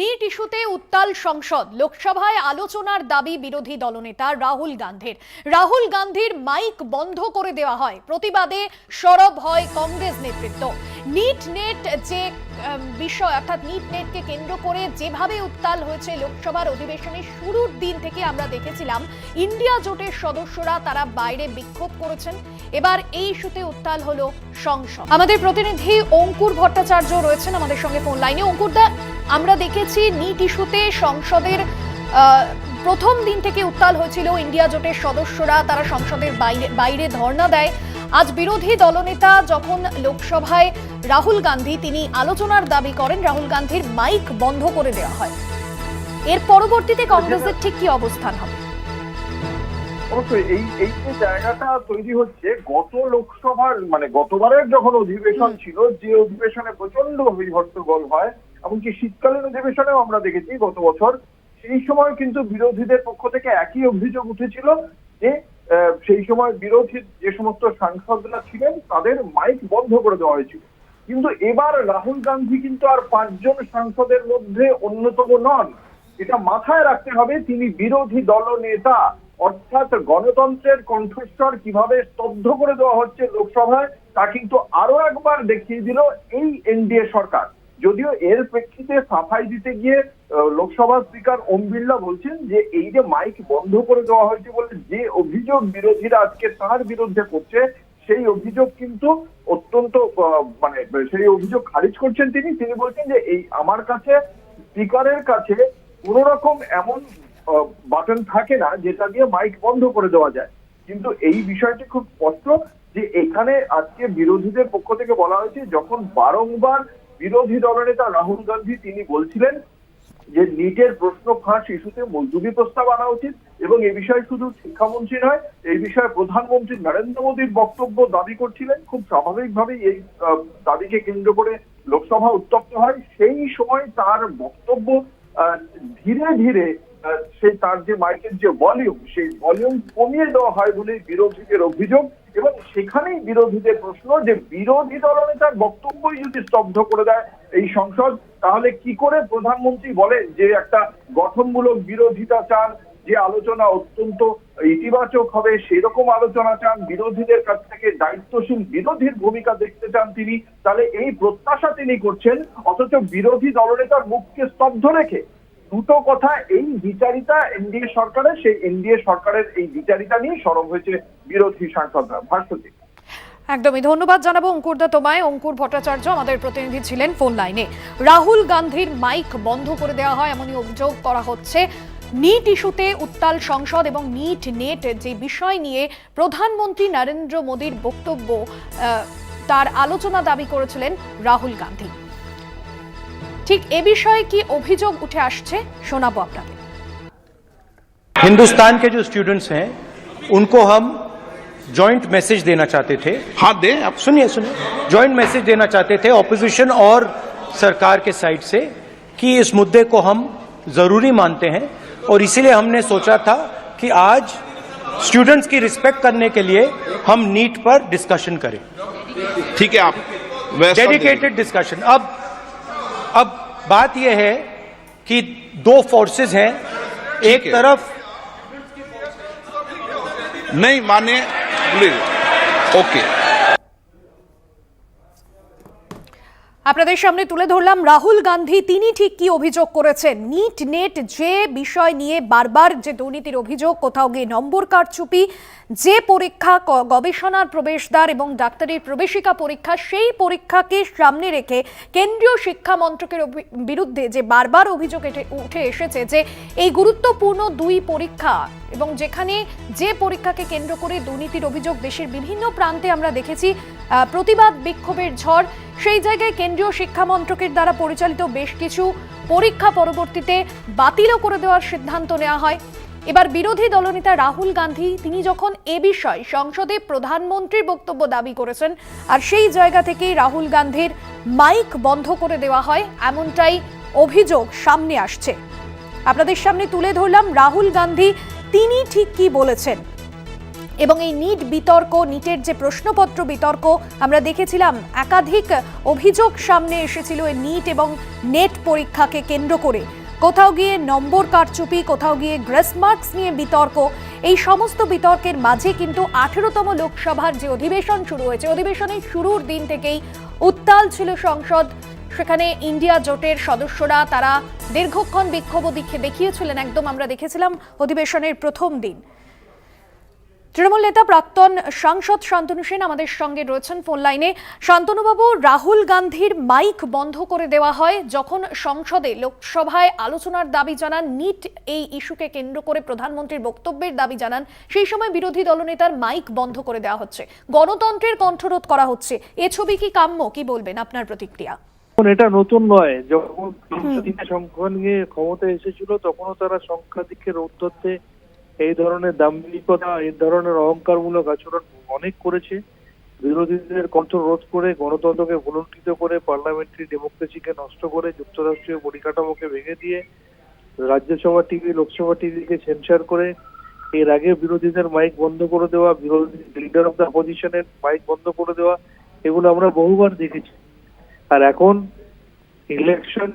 NEET ইস্যুতে উত্তাল সংসদ। লোকসভায় আলোচনার দাবি বিরোধী দলনেতা রাহুল গান্ধীর। রাহুল গান্ধীর মাইক বন্ধ করে দেওয়া হয়। প্রতিবাদে সরব হয় কংগ্রেস নেতৃত্ব। নিট নেট যে বিষয়, অর্থাৎ নিট নেটকে কেন্দ্র করে যেভাবে উত্তাল হয়েছে লোকসভার অধিবেশনের শুরুর দিন থেকে আমরা দেখেছিলাম, ইন্ডিয়া জোটের সদস্যরা তারা বাইরে বিক্ষোভ করেছেন। এবার এই ইস্যুতে উত্তাল হলো সংসদ। আমাদের প্রতিনিধি অঙ্কুর ভট্টাচার্য রয়েছেন আমাদের সঙ্গে ফোন লাইনে। অঙ্কুরদা আমরা দেখেছি নিট ইস্যুতে সংসদের প্রথম দিন থেকে উত্তাল হয়েছিল ইন্ডিয়া জোটের সদস্যরা। তারা সংসদের বাইরে বাইরে ধর্ণা দেয়। আজ বিরোধী দলনেতা যখন লোকসভায় রাহুল গান্ধী তিনি আলোচনার দাবি করেন রাহুল গান্ধীর মাইক বন্ধ করে দেওয়া হয়। এর পরবর্তীতে কংগ্রেসের ঠিক কি অবস্থান হবে? অবশ্যই এই এই যে জায়গাটা তৈরি হচ্ছে গত লোকসভার মানে গতবারের যখন অধিবেশন ছিল যে অধিবেশনে প্রচণ্ড হট্টগোল হয় এমনকি শীতকালীন অধিবেশনেও আমরা দেখেছি গত বছর সেই সময় কিন্তু বিরোধীদের পক্ষ থেকে একই অভিযোগ উঠেছিল যে সেই সময় বিরোধী যে সমস্ত সাংসদরা ছিলেন তাদের মাইক বন্ধ করে দেওয়া হয়েছিল। কিন্তু এবার রাহুল গান্ধী কিন্তু আর পাঁচজন সাংসদের মধ্যে অন্যতম নন। এটা মাথায় রাখতে হবে, তিনি বিরোধী দল নেতা, অর্থাৎ গণতন্ত্রের কণ্ঠস্বর কীভাবে স্তব্ধ করে দেওয়া হচ্ছে লোকসভায় তা কিন্তু আরও একবার দেখিয়ে দিল এই এনডিএ সরকার। যদিও এর প্রেক্ষিতে সাফাই দিতে গিয়ে আহ, লোকসভার স্পিকার ওম বিড়লা বলছেন যে এই যে মাইক বন্ধ করে দেওয়া হয়েছে বলে যে অভিযোগ বিরোধীরা আজকে তার বিরুদ্ধে করছে সেই অভিযোগ কিন্তু অত্যন্ত মানে সেই অভিযোগ খারিজ করছেন তিনি। তিনি বলছেন যে এই আমার কাছে স্পিকারের কাছে কোন রকম এমন বাটন থাকে না যেটা দিয়ে মাইক বন্ধ করে দেওয়া যায়। কিন্তু এই বিষয়টি খুব স্পষ্ট যে এখানে আজকে বিরোধীদের পক্ষ থেকে বলা হয়েছে যখন বারংবার বিরোধী দলনেতা রাহুল গান্ধী তিনি বলছিলেন যে নিটের প্রশ্ন ফাঁস ইস্যুতে মজদুরি প্রস্তাব আনা উচিত এবং এই বিষয়ে শুধু শিক্ষামন্ত্রী নয় এই বিষয়ে প্রধানমন্ত্রী নরেন্দ্র মোদীর বক্তব্য দাবি করছিলেন। খুব স্বাভাবিকভাবেই এই দাবিকে কেন্দ্র করে লোকসভা উত্তপ্ত হয়। সেই সময় তার বক্তব্য ধীরে ধীরে সেই তার যে মাইকের যে ভলিউম সেই ভলিউম কমিয়ে দেওয়া হয় বলে বিরোধীদের অভিযোগ। এবং সেখানেই বিরোধীদের প্রশ্ন যে বিরোধী দলনেতার বক্তব্যই যদি স্তব্ধ করে দেয় এই সংসদ, তাহলে কি করে প্রধানমন্ত্রী বলেন যে একটা গঠনমূলক বিরোধিতা চান, যে আলোচনা অত্যন্ত ইতিবাচক হবে, সেরকম আলোচনা চান, বিরোধীদের কাছ থেকে দায়িত্বশীল বিরোধীর ভূমিকা দেখতে চান তিনি, তাহলে এই প্রত্যাশা তিনি করছেন, অথচ বিরোধী দলনেতার মুখকে স্তব্ধ রেখে দুটো কথা, এই বিচারিতা এনডিএ সরকারের, সেই এনডিএ সরকারের এই বিচারিতা নিয়ে সরব হয়েছে বিরোধী সাংসদরা। ভাস্বতী একদমই। ধন্যবাদ জানাব অঙ্কুরদা তোমায় অঙ্কুর ভট্টাচার্য আমাদের প্রতিনিধি ছিলেন ফোন লাইনে রাহুল গান্ধীর মাইক বন্ধ করে দেওয়া হয় এমনই অভিযোগ করা হচ্ছে। নিট ইস্যুতে উত্তাল সংসদ এবং নিট নেট যে বিষয় নিয়ে প্রধানমন্ত্রী নরেন্দ্র মোদীর বক্তব্য তার আলোচনা দাবি করেছিলেন রাহুল গান্ধী। ঠিক এ বিষয়ে কি অভিযোগ উঠে আসছে শোনাবো আপনাকে हिंदुस्तान के जो स्टूडेंट्स हैं उनको हम जॉइंट मैसेज देना चाहते थे हाँ दें आप सुनिए सुनिए जॉइंट मैसेज देना चाहते थे ऑपोजिशन और सरकार के साइड से कि इस मुद्दे को हम जरूरी मानते हैं और इसीलिए हमने सोचा था कि आज स्टूडेंट्स की रिस्पेक्ट करने के लिए हम नीट पर डिस्कशन करें ठीक है आप वैसा डेडिकेटेड डिस्कशन अब अब बात यह है कि दो फोर्सेस हैं एक है। तरफ़ नहीं माने प्लीज़ ओके আপনাদের সামনে তুলে ধরলাম রাহুল গান্ধী, তিনি ঠিক কি অভিযোগ করেছেন? নিট নেট যে বিষয় নিয়ে বারবার যে দুর্নীতির অভিযোগ, কোথাও গিয়ে নম্বর কারচুপি, যে পরীক্ষা গবেষণার প্রবেশদ্বার এবং ডাক্তারির প্রবেশিকা পরীক্ষা, সেই পরীক্ষাকে সামনে রেখে কেন্দ্রীয় শিক্ষা মন্ত্রকের বিরুদ্ধে যে বারবার অভিযোগ উঠে এসেছে যে এই গুরুত্বপূর্ণ দুই পরীক্ষা এবং যেখানে যে পরীক্ষাকে কেন্দ্র করে দুর্নীতির অভিযোগ দেশের বিভিন্ন প্রান্তে আমরা দেখেছি প্রতিবাদ বিক্ষোভের ঝড়, সেই জায়গায় কেন্দ্রীয় শিক্ষা মন্ত্রকের দ্বারা পরিচালিত বেশ কিছু পরীক্ষা পরবর্তীতে বাতিলও করে দেওয়ার সিদ্ধান্ত নেওয়া হয়। এবার বিরোধী দলনেতা রাহুল গান্ধী, তিনি যখন এ বিষয়ে সংসদে প্রধানমন্ত্রীর বক্তব্য দাবি করেছেন, আর সেই জায়গা থেকেই রাহুল গান্ধীর মাইক বন্ধ করে দেওয়া হয়, এমনটাই অভিযোগ সামনে আসছে। আপনাদের সামনে তুলে ধরলাম, রাহুল গান্ধী, তিনি ঠিক কি বলেছেন? এবং এই নিট বিতর্ক, নিটের যে প্রশ্নপত্র বিতর্ক, আমরা দেখেছিলাম একাধিক অভিযোগ সামনে এসেছিল এই নিট এবং নেট পরীক্ষাকে কেন্দ্র করে। কোথাও গিয়ে নম্বর কারচুপি, কোথাও গিয়ে গ্রেস মার্কস নিয়ে বিতর্ক, এই সমস্ত বিতর্কের মাঝে কিন্তু আঠেরোতম লোকসভার যে অধিবেশন শুরু হয়েছে, অধিবেশনের শুরুর দিন থেকেই উত্তাল ছিল সংসদ। সেখানে ইন্ডিয়া জোটের সদস্যরা তারা দীর্ঘক্ষণ বিক্ষোভ দেখে দেখিয়েছিলেন, একদম আমরা দেখেছিলাম অধিবেশনের প্রথম দিন। তৃণমূল নেতা প্রাক্তন সাংসদ শান্তনু সেন আমাদের সঙ্গে রয়েছেন ফোন লাইনে। শান্তনুবাবু, রাহুল গান্ধীর মাইক বন্ধ করে দেওয়া হয় যখন সংসদে লোকসভায় আলোচনার দাবি জানান, নিট এই ইস্যুকে কেন্দ্র করে প্রধানমন্ত্রীর বক্তব্যের দাবি জানান, সেই সময় বিরোধী দলনেতার মাইক বন্ধ করে দেওয়া হচ্ছে। গণতন্ত্রের কণ্ঠরোধ করা হচ্ছে। এ ছবি কি কাম্য? কি বলবেন আপনার প্রতিক্রিয়া? এটা নতুন নয়। যখন সংখ্যা নিয়ে ক্ষমতায় এসেছিল, তখনও তারা সংখ্যাধিকের ঊর্ধ্বতে এই ধরনের দাম্ভিকতা, এই ধরনের অহংকারমূলক আচরণ অনেক করেছে। বিরোধীদের কণ্ঠ রোধ করে, গণতন্ত্রকে ভুলুণ্ঠিত করে, পার্লামেন্টারি ডেমোক্রেসিকে নষ্ট করে, যুক্তরাষ্ট্রীয় পরিকাঠামোকে ভেঙে দিয়ে, রাজ্যসভা টিভি, লোকসভা টিভিকে সেন্সার করে, এর আগে বিরোধীদের মাইক বন্ধ করে দেওয়া, বিরোধী লিডার অফ দ্য অপোজিশনের মাইক বন্ধ করে দেওয়া, এগুলো আমরা বহুবার দেখেছি। আর এখন ইলেকশন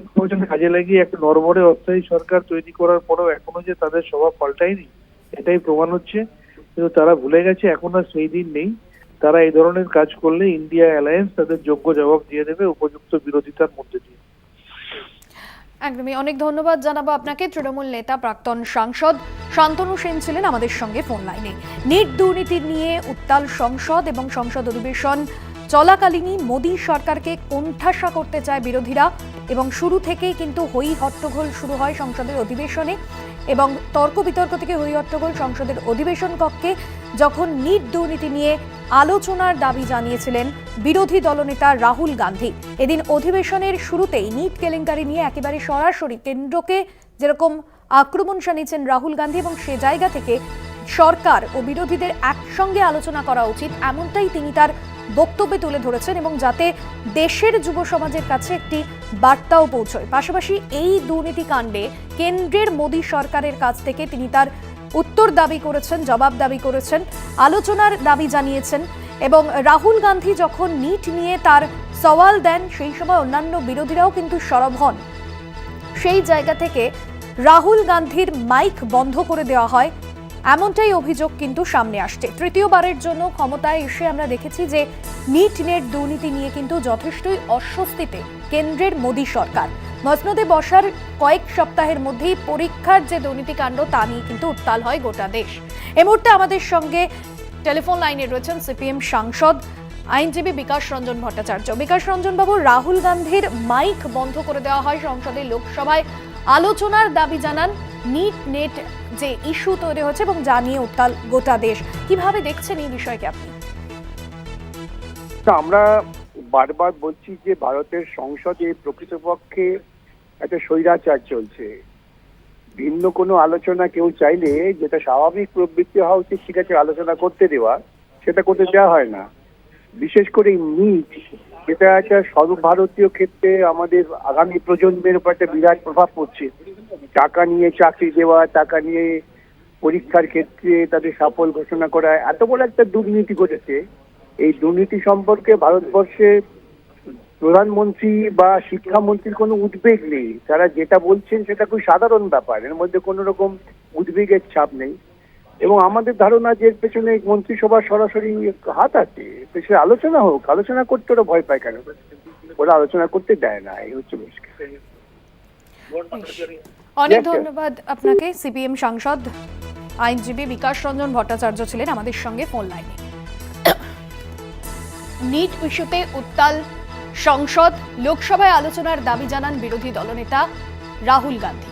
কাজে লাগিয়ে একটা নরবরে অস্থায়ী সরকার তৈরি করার পরেও এখনও যে তাদের স্বভাব পাল্টায়নি এটাই প্রমাণ হচ্ছে। কিন্তু তারা ভুলে গেছে, এখন আর সেই দিন নেই। তারা এই ধরনের কাজ করলে ইন্ডিয়া অ্যালায়েন্স তাদের যোগ্য জবাব দিয়ে দেবে উপযুক্ত বিরোধিতার মধ্যে দিয়ে। একদমই। অনেক ধন্যবাদ জানাব আপনাকে। তৃণমূল নেতা, প্রাক্তন সাংসদ শান্তনু সেন ছিলেন আমাদের সঙ্গে ফোন লাইনে। নিট দুর্নীতি নিয়ে উত্তাল সংসদ এবং সংসদ অধিবেশন চলাকালীনই মোদী সরকারকে কোণঠাসা করতে চায় বিরোধীরা এবং শুরু থেকেই কিন্তু হই হট্টগোল শুরু হয় সংসদের অধিবেশনে। এবং তর্ক বিতর্ক থেকে হই হট্টগোল সংসদের অধিবেশন কক্ষে যখন নিট দুর্নীতি নিয়ে আলোচনার দাবি জানিয়েছিলেন বিরোধী দলনেতা রাহুল গান্ধী। এদিন অধিবেশনের শুরুতেই নিট কেলেঙ্কারি নিয়ে একেবারে সরাসরি কেন্দ্রকে যেরকম আক্রমণ শানিয়েছেন রাহুল গান্ধী এবং সে জায়গা থেকে সরকার ও বিরোধীদের একসঙ্গে আলোচনা করা উচিত, এমনটাই তিনি তার বক্তব্যে তুলে ধরেছেন এবং যাতে দেশের যুব সমাজের কাছে একটি বার্তাও পৌঁছয়। পাশাপাশি এই দুর্নীতি কাণ্ডে কেন্দ্রের মোদী সরকারের কাছ থেকে তিনি তার উত্তর দাবি করেছেন, জবাব দাবি করেছেন, আলোচনার দাবি জানিয়েছেন এবং রাহুল গান্ধী যখন নিট নিয়ে তার সওয়াল দেন, সেই সময় অন্যান্য বিরোধীরাও কিন্তু সরব হন। সেই জায়গা থেকে রাহুল গান্ধীর মাইক বন্ধ করে দেওয়া হয়। এমনটাই অভিযোগ কিন্তু সামনে আসছে। তৃতীয়বারের জন্য ক্ষমতায় এসে আমরা দেখেছি যে নিট নেট দুর্নীতি নিয়ে কিন্তু যথেষ্টই অস্বস্তিতে কেন্দ্রের মোদী সরকার। মসনদে বসার কয়েক সপ্তাহের মধ্যেই পরীক্ষার যে দুর্নীতিকাণ্ড তা নিয়ে কিন্তু উত্তাল হয় গোটা দেশ। এ মুহূর্তে আমাদের সঙ্গে টেলিফোন লাইনে রয়েছেন সিপিএম সাংসদ, আইনজীবী বিকাশ রঞ্জন ভট্টাচার্য। বিকাশ রঞ্জন বাবু রাহুল গান্ধীর মাইক বন্ধ করে দেওয়া হয় সংসদে লোকসভায়। আলোচনার দাবি জানান, নিট নেট যে ইস্যু তৈরি হচ্ছে এবং যা নিয়ে উত্তাল গোটা দেশ। কীভাবে দেখছেন এই বিষয়কে আপনি? আমরা বারবার বলছি যে ভারতের সংসদে প্রকৃতপক্ষে একটা স্বৈরাচার চলছে। ভিন্ন কোনো আলোচনা কেউ চাইলে যেটা স্বাভাবিক প্রবৃত্তি হওয়া উচিত আছে আলোচনা করতে দেওয়া, সেটা করতে দেওয়া হয় না। বিশেষ করে নিট, যেটা একটা সর্বভারতীয় ক্ষেত্রে আমাদের আগামী প্রজন্মের উপর একটা বিরাট প্রভাব পড়ছে। টাকা নিয়ে চাকরি দেওয়া, টাকা নিয়ে পরীক্ষার ক্ষেত্রে তাদের সাফল ঘোষণা করা, এত বড় একটা দুর্নীতি ঘটেছে। এই দুর্নীতি সম্পর্কে ভারতবর্ষে প্রধানমন্ত্রী বা শিক্ষামন্ত্রীর কোনো উদ্বেগ নেই। তারা যেটা বলছেন সেটা খুব সাধারণ ব্যাপার। এর মধ্যে কোনো রকম উদ্বেগের ছাপ নেই। এবং আমাদের ধারণা যে পেছনে মন্ত্রিসভার সরাসরি হাত আছে পেছনে আলোচনা হোক, আলোচনা করতে ওরা ভয় পায় কেন? ওরা আলোচনা করতে দেয় না, এই হচ্ছে মুশকিল অনেক ধন্যবাদ আপনাকে সিপিএম সাংসদ আইনজীবী বিকাশ রঞ্জন ভট্টাচার্য ছিলেন আমাদের সঙ্গে ফোন লাইনে। নিট ইস্যুতে উত্তাল সংসদ লোকসভায় আলোচনার দাবি জানান বিরোধী দলনেতা রাহুল গান্ধী।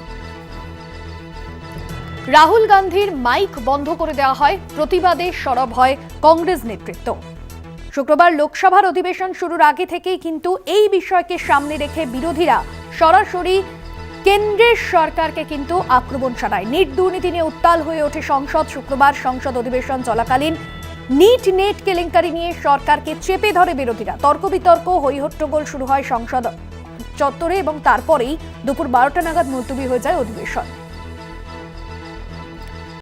রাহুল গান্ধীর মাইক বন্ধ করে দেওয়া হয় প্রতিবাদে সরব হয় কংগ্রেস নেতৃত্ব। শুক্রবার লোকসভার অধিবেশন শুরুর আগে থেকেই কিন্তু এই বিষয়কে সামনে রেখে বিরোধীরা সরাসরি কেন্দ্রের সরকারকে কিন্তু আক্রমণ ছাড়ায় নিট দুর্নীতি নিয়ে উত্তাল হয়ে ওঠে সংসদ। শুক্রবার সংসদ অধিবেশন চলাকালীন নিট নেট কেলেঙ্কারি নিয়ে সরকারকে চেপে ধরে বিরোধীরা। তর্ক বিতর্ক হইহট্টগোল শুরু হয় সংসদ চত্বরে এবং তারপরেই দুপুর বারোটা নাগাদ মুলতুবি হয়ে যায় অধিবেশন।